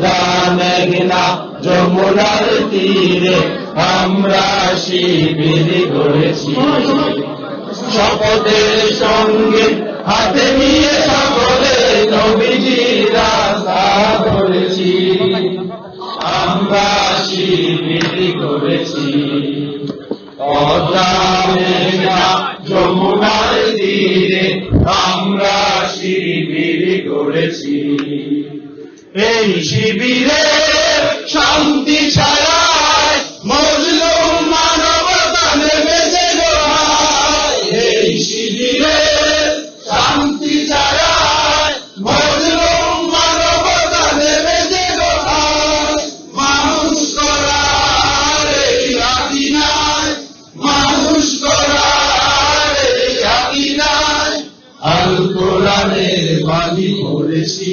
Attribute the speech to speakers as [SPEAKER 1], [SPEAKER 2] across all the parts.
[SPEAKER 1] পদা মেঘনা যমুনার তীরে আমরা শিবির গড়েছি। শপথের এই শিবিরে শান্তি ছাড়ায় মজলুম মানবতা গোহায় এই শিবিরে শান্তি ছাড়ায় মজলুম মানবতা গোহায় মানুষ করার এই আদিনায় মানুষ করার এই আদিনায় আল কোরআনের বাণী করেছি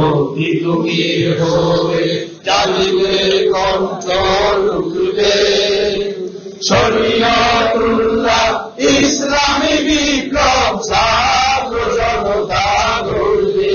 [SPEAKER 1] হতি তুমি হয়ে শরীয়তুল্লাহ ইসলামী বিপ্লব ছাত্র জনতা গড়বে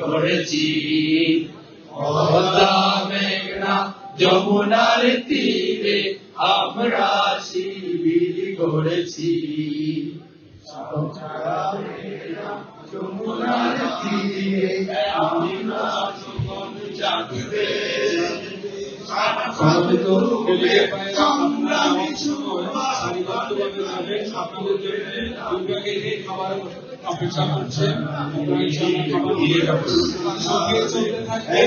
[SPEAKER 1] করেছি আমরা যমুনার তীরে আমরা শিবির করেছি। যমুনার তীরে আমরা জীবন জাগবে
[SPEAKER 2] এলাকা সংগ্রামী সারিবদ্ধভাবে যাবেন আপনাদের জন্য দুর্গাকে খাবার অপেক্ষা করছে খাবার দিয়ে যাব সঙ্গে চলতে থাকবে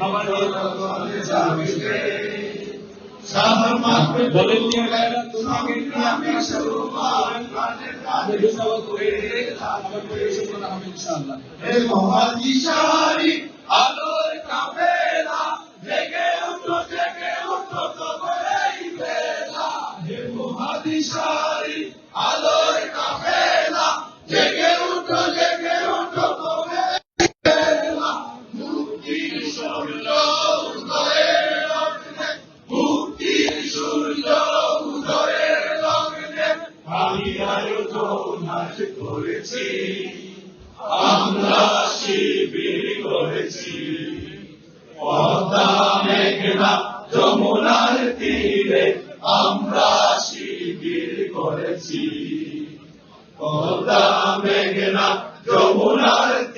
[SPEAKER 2] খাবার দিয়ে ভলেন্টিয়ার ভাইরা দুর্গাকে
[SPEAKER 1] মহাদিশারি আলোর কাফেলা জেগে উঠো জেগে উঠো বেলা মুক্তির সূর্য উদয়ের লগ্নে মুক্তির সূর্য উদয়ের লগ্নে, আমি আয়োজন করেছি, আমরা শিবির করেছি। পদ্মা, মেঘনা, যমুনার তীরে আমরা করেছি পদ্মা মেঘনা যমুনার তীরে